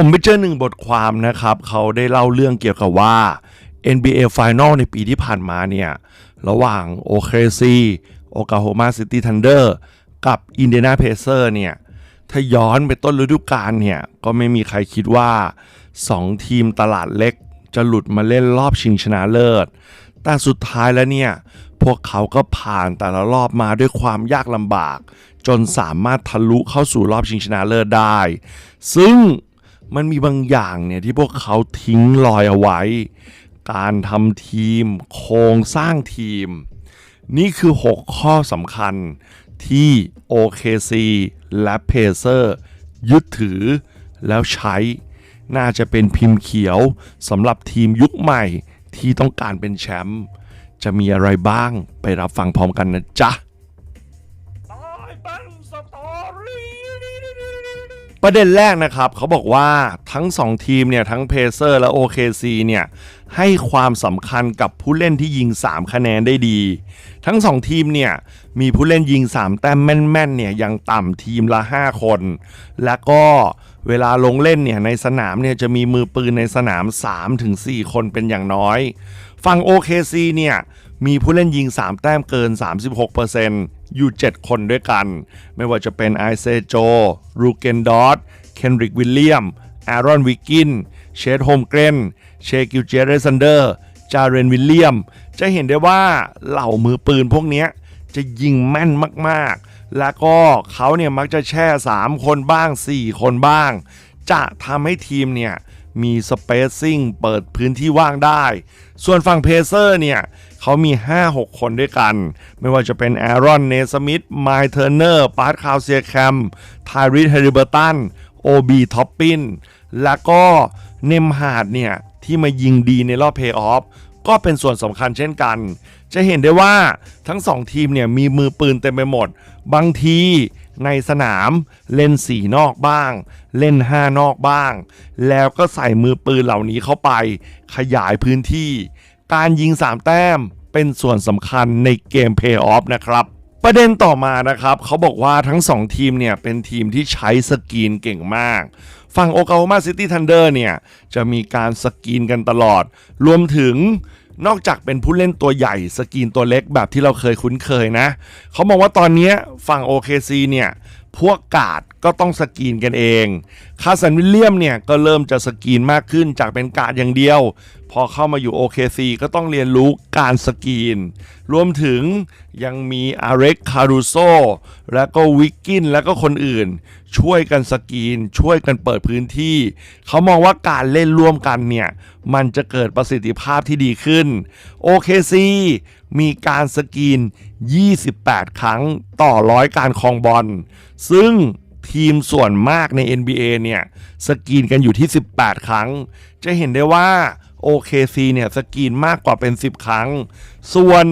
ผมไปเจอหนึ่งบทความนะครับ เขาได้เล่าเรื่องเกี่ยวกับว่า NBA Final ในปีที่ผ่านมาเนี่ย ระหว่าง OKC Oklahoma City Thunder กับ Indiana Pacers เนี่ย ถ้าย้อนไปต้นฤดูกาลเนี่ย ก็ไม่มีใครคิดว่า 2 ทีมตลาดเล็กจะหลุดมาเล่นรอบชิงชนะเลิศ แต่สุดท้ายแล้วเนี่ย พวกเขาก็ผ่านแต่ละรอบมาด้วยความยากลำบาก จนสามารถทะลุเข้าสู่รอบชิงชนะเลิศได้ ซึ่ง มันมีบางอย่างเนี่ยที่พวกเขาทิ้งลอยเอาไว้ การทำทีม โครงสร้างทีม นี่คือ 6 ข้อสำคัญที่ OKC และ Pacer ยึดถือแล้วใช้ น่าจะเป็นพิมพ์เขียวสำหรับทีมยุคใหม่ที่ต้องการเป็นแชมป์จะมีอะไรบ้างไปรับฟังพร้อมกันนะจ๊ะ ประเด็นแรกนะครับเขาบอกว่าทั้ง 2 ทีมเนี่ย ทั้งเพเซอร์และ OKC เนี่ย ให้ความสำคัญกับผู้เล่นที่ยิง 3 คะแนนได้ดี ทั้ง 2 ทีมเนี่ย มีผู้เล่นยิง 3 แต้มแม่นๆเนี่ยยังต่ำทีมละ 5 คน แล้วก็เวลาลงเล่นเนี่ยในสนามเนี่ยจะมีมือปืนในสนาม 3-4 คนเป็นอย่างน้อย ฝั่ง OKC เนี่ยมีผู้เล่นยิง 3 แต้มเกิน 36% อยู่ 7 คนด้วยกัน ไม่ว่าจะเป็นไอเซโจ รูเกนดอตเคนริกวิลเลียม แอรอนวิกกิน เชดโฮมเกรน เชกิลเจเรซันเดอร์ จาเรนวิลเลียม จะเห็นได้ว่าเหล่ามือปืนพวกนี้จะยิงแม่นมากๆ แล้วก็เขาเนี่ยมักจะแช่ 3 คนบ้าง 4 คนบ้าง จะทำให้ทีมเนี่ยมีสเปซซิ่งเปิดพื้นที่ว่างได้ ส่วนฝั่งเพเซอร์เนี่ย เขามี 5-6 คนด้วยกัน ไม่ว่าจะเป็นแอรอนเนสมิธไมเทอร์เนอร์ปาร์ตคาวเซียแคมไทริสเฮริเบอร์ตันโอบีท็อปปินแล้วก็เนมฮาร์ดเนี่ย ที่มายิงดีในรอบเพย์ออฟก็เป็นส่วนสำคัญเช่นกัน จะเห็นได้ว่าทั้ง 2 ทีมเนี่ยมีมือปืนเต็มไปหมด บางทีในสนามเล่นสีนอกบ้าง เล่น 5 นอกบ้าง แล้วก็ใส่มือปืนเหล่านี้เข้าไป ขยายพื้นที่ การยิง 3 แต้มเป็นส่วนสำคัญในเกมเพย์ออฟนะครับ ประเด็นต่อมานะครับ เขาบอกว่าทั้ง 2 ทีมเนี่ย เป็นทีมที่ใช้สกรีนเก่งมาก ฝั่งโอคลาโฮมาซิตี้ทันเดอร์เนี่ย จะมีการสกรีนกันตลอด รวมถึงนอกจากเป็นผู้เล่นตัวใหญ่สกรีนตัวเล็กแบบที่เราเคยคุ้นเคยนะ เขามองว่าตอนนี้ฝั่ง OKC เนี่ย พวกกาดก็ต้องสกรีนกันเอง คาสันวิลเลียมเนี่ยก็เริ่มจะสกรีนมากขึ้นจากเป็นกาดอย่างเดียว พอเข้ามาอยู่ OKC ก็ต้องเรียนรู้การสกรีน รวมถึงยังมีอาเร็กคารูโซแล้วก็วิกกินแล้วก็คนอื่น ช่วยกันสกรีน ช่วยกันเปิดพื้นที่ เขามองว่าการเล่นร่วมกันเนี่ย มันจะเกิดประสิทธิภาพที่ดีขึ้น OKC มีการสกรีน 28 ครั้งต่อร้อยการครองบอล ซึ่งทีมส่วนมากใน NBA เนี่ยสกรีนกันอยู่ที่ 18 ครั้ง จะเห็นได้ว่า OKC เนี่ยสกรีนมากกว่าเป็น 10 ครั้ง ส่วน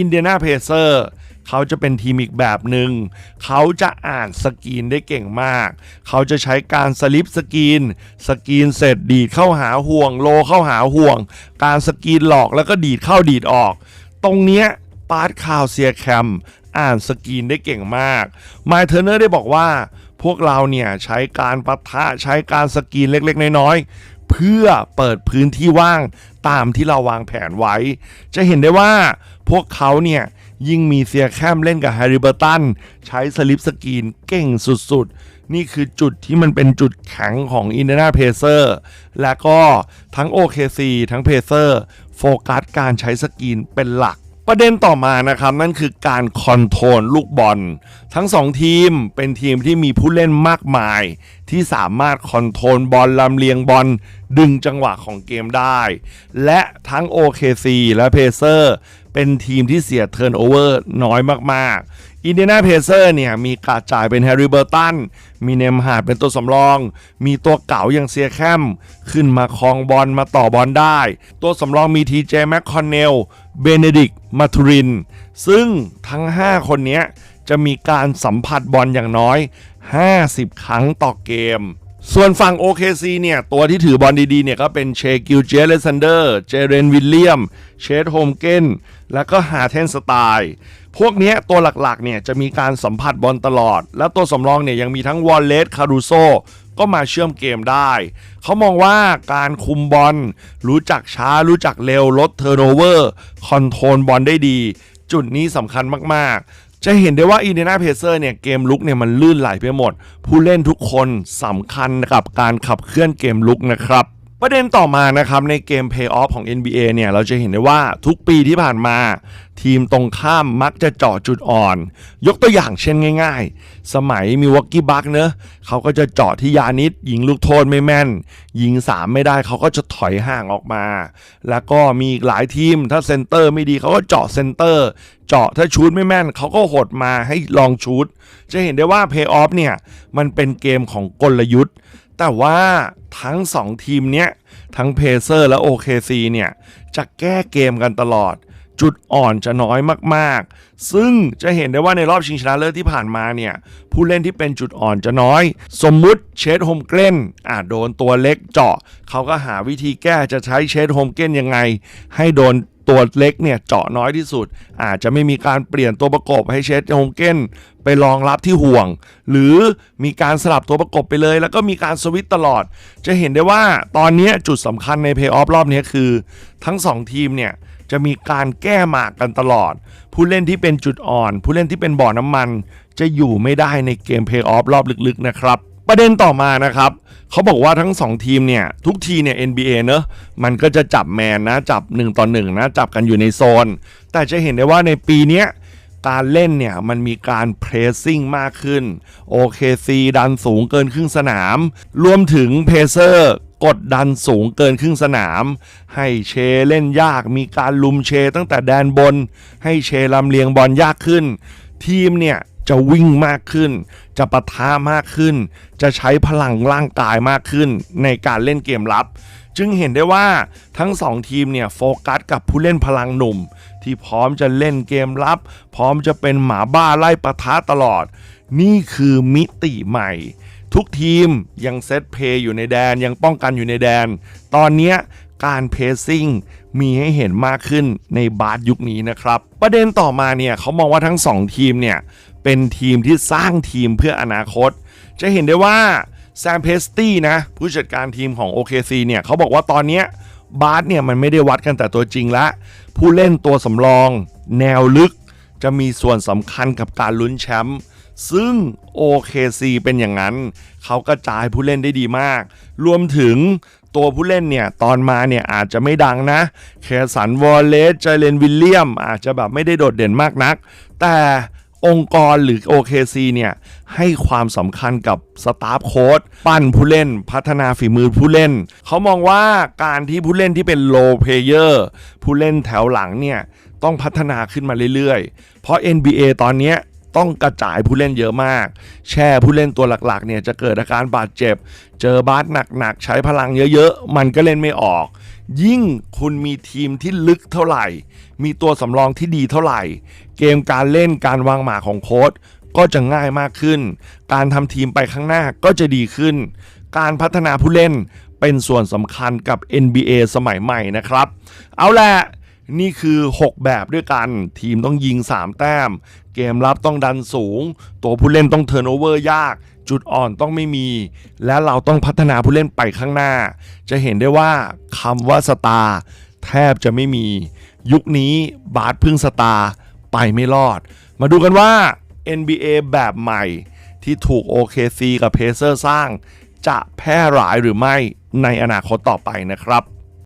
Indiana Pacers เขาจะเป็นทีมอีกแบบหนึง่ง เขาจะอ่านสกรีนได้เก่งมาก เขาจะใช้การสลิปสกรีน สกรีนเสร็จดีดเข้าหาห่วง โลเข้าหาห่วง การสกรีนหลอกแล้วก็ดีดเข้าดีดออก ตรงเนี้ยปาร์ตคาวเซียแคมอ่านสกรีนได้เก่งมากไมเทอร์เนอร์ได้บอกว่า พวกเราเนี่ยใช้การปะทะใช้การสกรีนเล็กๆ น้อยๆ เพื่อเปิดพื้นที่ว่างตามที่เราวางแผนไว้ จะเห็นได้ว่าพวกเขาเนี่ยยิ่งมีเซียแคมเล่นกับแฮร์ริเบอร์ตัน ใช้สลิปสกรีนเก่งสุดๆ นี่คือจุดที่มันเป็นจุดแข็งของอินเดนาเพเซอร์และก็ทั้ง OKC ทั้งเพเซอร์ โฟกัสการใช้สกรีนเป็นหลัก ประเด็นต่อมานะครับ นั่นคือการคอนโทรลลูกบอล ทั้ง 2 ทีมเป็นทีมที่มีผู้เล่นมากมาย ที่สามารถคอนโทรลบอลลำเลียงบอลดึงจังหวะของเกมได้ และทั้ง OKC และเพเซอร์ เป็นทีมที่เสียเทิร์นโอเวอร์น้อยมากๆ อินเดียนาเพเซอร์เนี่ยมีกาจ่ายเป็นแฮร์รี่เบอร์ตัน มีเนมฮาร์ดเป็นตัวสำรอง มีตัวเก่าอย่างเซียแคม ขึ้นมาครองบอลมาต่อบอลได้ ตัวสำรองมีทีเจแมคคอนเนล เบเนดิกมาทูริน ซึ่งทั้ง 5 คนนี้จะมีการสัมผัสบอลอย่างน้อย 50 ครั้งต่อเกม ส่วนฝั่ง OKC เนี่ย ตัวที่ถือบอลดีๆ เนี่ย ก็เป็นเชกิลเจเลซันเดอร์ เจเรนวิลเลียม เชดโฮมเกน แล้วก็ฮาเทนสไตล์พวกนี้ตัวหลักๆ เนี่ย จะมีการสัมผัสบอลตลอด และตัวสำรองเนี่ย ยังมีทั้งวอลเลสคารูโซก็มาเชื่อมเกมได้ เขามองว่าการคุมบอล รู้จักช้ารู้จักเร็วลดเทอร์โนเวอร์ คอนโทรลบอลได้ดี จุดนี้สำคัญมากๆ จะเห็นได้ว่าอินเดียนาเพเซอร์เนี่ยเกมลุกเนี่ยมันลื่นไหลไปหมด ผู้เล่นทุกคนสำคัญกับการขับเคลื่อนเกมลุกนะครับ ประเด็นต่อมานะครับในเกม Pay Off ของ NBA เนี่ยเราจะเห็นได้ว่าทุกปีที่ผ่านมา ทีมตรงข้ามมักจะเจาะจุดอ่อน ยกตัวอย่างเช่นง่าย ๆ สมัยมีวอกกี้บักเนอะเขาก็จะเจาะที่ยานิดยิงลูกโทษไม่แม่น ยิง3ไม่ได้เขาก็จะถอยห่างออกมา แล้วก็มีอีกหลายทีมถ้าเซนเตอร์ไม่ดีเขาก็เจาะเซนเตอร์ เจาะถ้าชูดไม่แม่นเขาก็หดมาให้ลองชูดจะเห็นได้ว่า Pay Off เนี่ยมันเป็นเกมของกลยุทธ์ แต่ว่าทั้ง 2 ทีมเนี้ย ทั้งเพเซอร์และ OKC เนี่ย จะแก้เกมกันตลอด จุดอ่อนจะน้อยมากๆ ซึ่งจะเห็นได้ว่าในรอบชิงชนะเลิศที่ผ่านมาเนี่ย ผู้เล่นที่เป็นจุดอ่อนจะน้อย สมมุติเชดโฮมเกรนอาจโดนตัวเล็กเจาะ เขาก็หาวิธีแก้จะใช้เชดโฮมเกรนยังไง ให้โดน ตัวเล็กเนี่ยเจาะน้อยที่สุด อาจจะไม่มีการเปลี่ยนตัวประกบให้เชดโฮมเกนไปรองรับที่ห่วง หรือมีการสลับตัวประกบไปเลย แล้วก็มีการสวิตช์ตลอด จะเห็นได้ว่าตอนนี้จุดสำคัญในเพย์ออฟรอบนี้คือ ทั้ง 2 ทีมเนี่ยจะมีการแก้หมากกันตลอด ผู้เล่นที่เป็นจุดอ่อน ผู้เล่นที่เป็นบ่อน้ำมัน จะอยู่ไม่ได้ในเกมเพย์ออฟรอบลึกๆนะครับ ประเด็นต่อมานะครับเขาบอกว่าทั้ง 2 ทีมเนี่ย ทุกทีเนี่ย NBA เนอะมันก็จะจับแมนนะ จับ 1 ต่อ 1 นะ จับกันอยู่ในโซน แต่จะเห็นได้ว่าในปีนี้การเล่นเนี่ย มันมีการเพรสซิ่งมากขึ้น OKC ดันสูงเกินครึ่งสนาม รวมถึงเพเซอร์กดดันสูงเกินครึ่งสนาม ให้เชเล่นยากมีการลุมเชตั้งแต่แดนบน ให้เชลำเลียงบอลยากขึ้น ทีมเนี่ย จะวิ่งมากขึ้น จะปะทะมากขึ้น จะใช้พลังร่างกายมากขึ้น ในการเล่นเกมรับ จึงเห็นได้ว่าทั้ง 2 ทีมเนี่ยโฟกัสกับผู้เล่นพลังหนุ่ม ที่พร้อมจะเล่นเกมรับ พร้อมจะเป็นหมาบ้าไล่ปะทะตลอด นี่คือมิติใหม่ทุกทีมยังเซตเพย์อยู่ในแดนยังป้องกันอยู่ในแดน ตอนเนี้การเพซซิ่งมีให้เห็นมากขึ้นในบาสยุคนี้นะครับ ประเด็นต่อมาเนี่ยเขามองว่าทั้ง 2 ทีมเนี่ย เป็นทีมที่สร้างทีมเพื่ออนาคต จะเห็นได้ว่าแซมเพสตี้นะผู้จัดการทีมของ OKC เนี่ยเขาบอกว่าตอนนี้บาสเนี่ยมันไม่ได้วัดกันแต่ตัวจริงละ ผู้เล่นตัวสำรอง แนวลึก จะมีส่วนสำคัญกับการลุ้นแชมป์ซึ่ง OKC เป็นอย่างนั้น เขากระจายผู้เล่นได้ดีมาก รวมถึงตัวผู้เล่นเนี่ย ตอนมาเนี่ยอาจจะไม่ดังนะเคสันวอลเลสเจเลนวิลเลียม อาจจะแบบไม่ได้โดดเด่นมากนัก แต่ องค์กรหรือ OKC เนี่ยให้ความสำคัญกับสตาฟโค้ดปั้นผู้เล่นพัฒนาฝีมือผู้เล่น เขามองว่าการที่ผู้เล่นที่เป็นโลเพเยอร์ผู้เล่นแถวหลังเนี่ยต้องพัฒนาขึ้นมาเรื่อยๆ เพราะ NBA ตอนนี้ต้องกระจายผู้เล่นเยอะมาก แช่ผู้เล่นตัวหลักๆเนี่ยจะเกิดอาการบาดเจ็บ เจอบาสหนักๆ ใช้พลังเยอะๆ มันก็เล่นไม่ออก ยิ่งคุณมีทีมที่ลึกเท่าไหร่ มีตัวสำรองที่ดีเท่าไหร่ เกมการเล่นการวางหมากของโค้ชก็จะง่ายมากขึ้น การทำทีมไปข้างหน้าก็จะดีขึ้น การพัฒนาผู้เล่นเป็นส่วนสำคัญกับ NBA สมัยใหม่นะครับ เอาแหละนี่คือ 6 แบบด้วยกัน ทีมต้องยิง 3 แต้ม เกมรับต้องดันสูง ตัวผู้เล่นต้องเทิร์นโอเวอร์ยาก จุดอ่อนต้องไม่มี และเราต้องพัฒนาผู้เล่นไปข้างหน้า จะเห็นได้ว่าคำว่าสตาร์แทบจะไม่มี ยุคนี้บาสพึ่งสตาร์ไปไม่รอด มาดูกันว่า NBA แบบใหม่ที่ถูก OKC กับเพเซอร์สร้าง จะแพร่หลายหรือไม่ในอนาคตต่อไปนะครับ